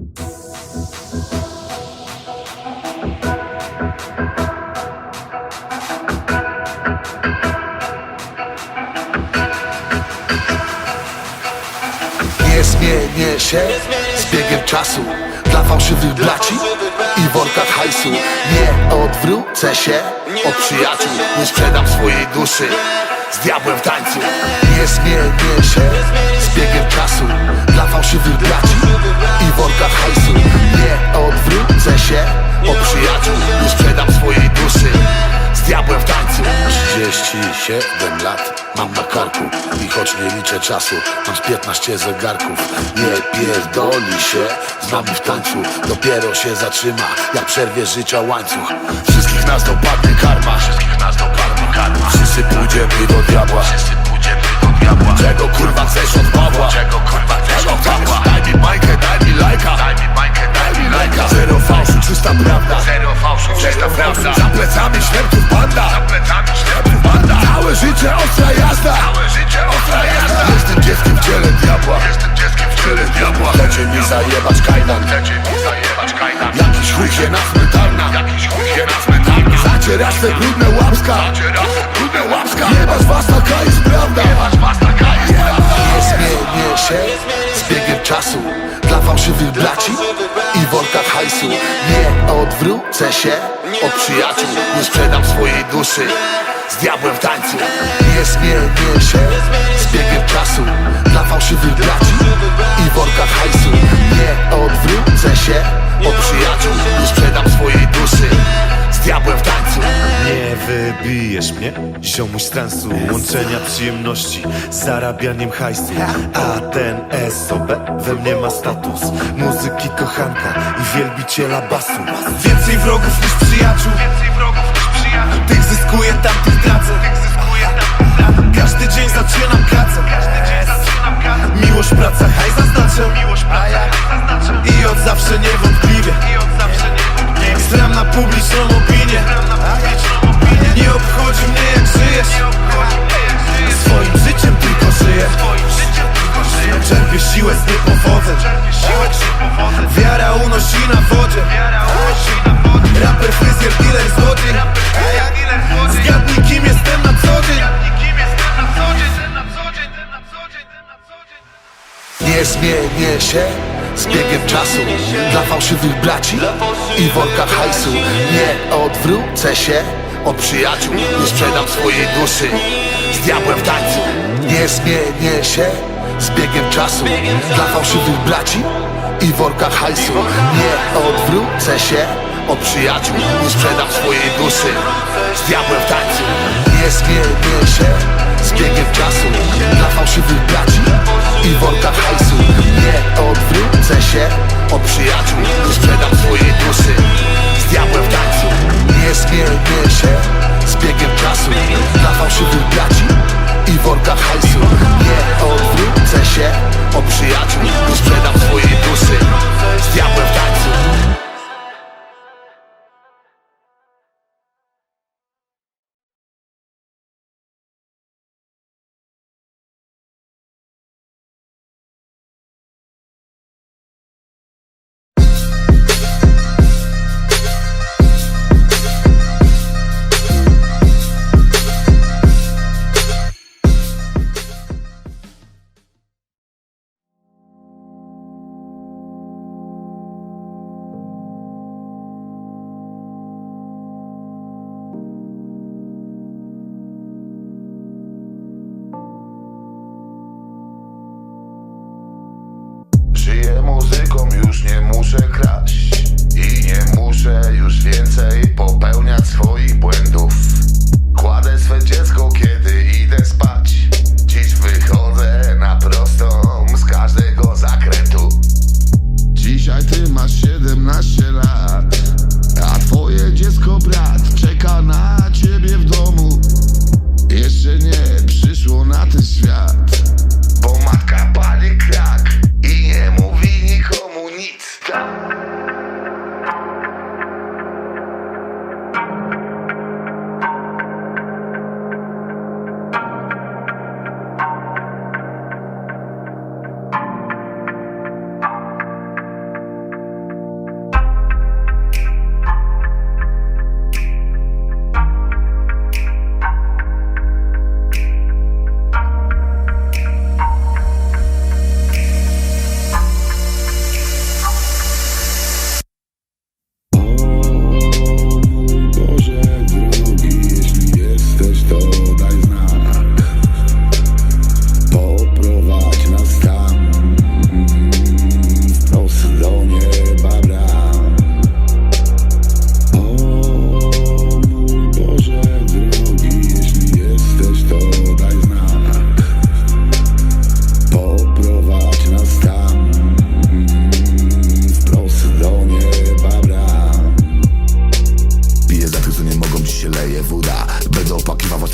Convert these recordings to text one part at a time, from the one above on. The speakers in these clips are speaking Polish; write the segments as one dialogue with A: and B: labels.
A: Nie zmienię się z biegiem czasu Dla fałszywych braci i worka hajsu. Nie odwrócę się od przyjaciół Nie sprzedam swojej duszy z diabłem w tańcu. Nie zmienię się z biegiem czasu Braci i worka hajsu. Nie odwrócę się od przyjaciół. Nie sprzedam swojej duszy z diabłem w tańcu. 37 lat mam na karku I choć nie liczę czasu, mam z 15 zegarków. Nie pierdoli się z nami w tańcu. Dopiero się zatrzyma, jak przerwie życia łańcuch. Wszystkich nas dopadnie karma Jakiś chuj się na cmentarna. Jakiś chuj się na cmentarna. Zacierasz te brudne łapska. Zacierasz te brudne łapska. Jebać was taka jest prawda. Jebać was taka jest prawda. Nie zmienię się. Z biegiem czasu Dla fałszywych braci i worka hajsu. Nie odwrócę się od przyjaciół. Nie sprzedam swojej duszy z diabłem w tańcu. Nie zmienię się. Z biegiem czasu Dla fałszywych braci i worka
B: mnie, ziomuś transu Łączenia przyjemności zarabianiem hajsu. A ten SOB we mnie ma status. Muzyki kochanka i wielbiciela basu. Więcej wrogów niż przyjaciół. Tych zyskuję, tamtych tracę. Każdy dzień zaczynam pracę. Miłość, praca, haj zaznaczę. I od zawsze niewątpliwie. Stram na publiczną siłę z niepowodzeń Wiara unosi na wodzie. Raper, fryzjer, dealer, złodziej Zgadnij kim jestem na co dzień.
A: Nie zmienię się z biegiem czasu. Dla fałszywych braci i worka hajsu. Nie odwrócę się od przyjaciół. Nie sprzedam swojej duszy z diabłem w tańcu. Nie zmienię się z biegiem czasu Dla fałszywych braci i worka hajsu. Nie odwrócę się od przyjaciół Nie sprzedam swojej duszy z diabłem w tańcu. Nie zmienię się z biegiem czasu Dla fałszywych braci i worka hajsu. Nie odwrócę się od przyjaciół Nie sprzedam swojej duszy z diabłem w tańcu. Nie zmienię się z biegiem czasu Dla fałszywych braci i worka hajsu. Nie odwrócę się od przyjaciół
C: muzyką, już nie muszę kraść I nie muszę już więcej popełniać swoich błędów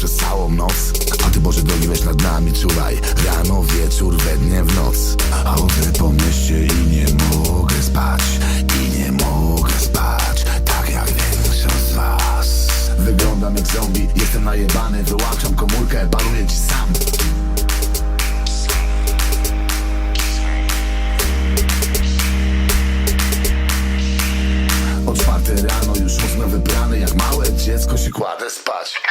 C: przez całą noc. A ty Boże drogi weź nad nami czuwaj. Rano, wieczór, we dnie, w noc. Chodzę po mieście i nie mogę spać. I nie mogę spać Tak jak większość z was. Wyglądam jak zombie, jestem najebany. Wyłączam komórkę, baluję ci
D: sam. O rano już mocno wybrany Jak małe dziecko się
A: kładę spać.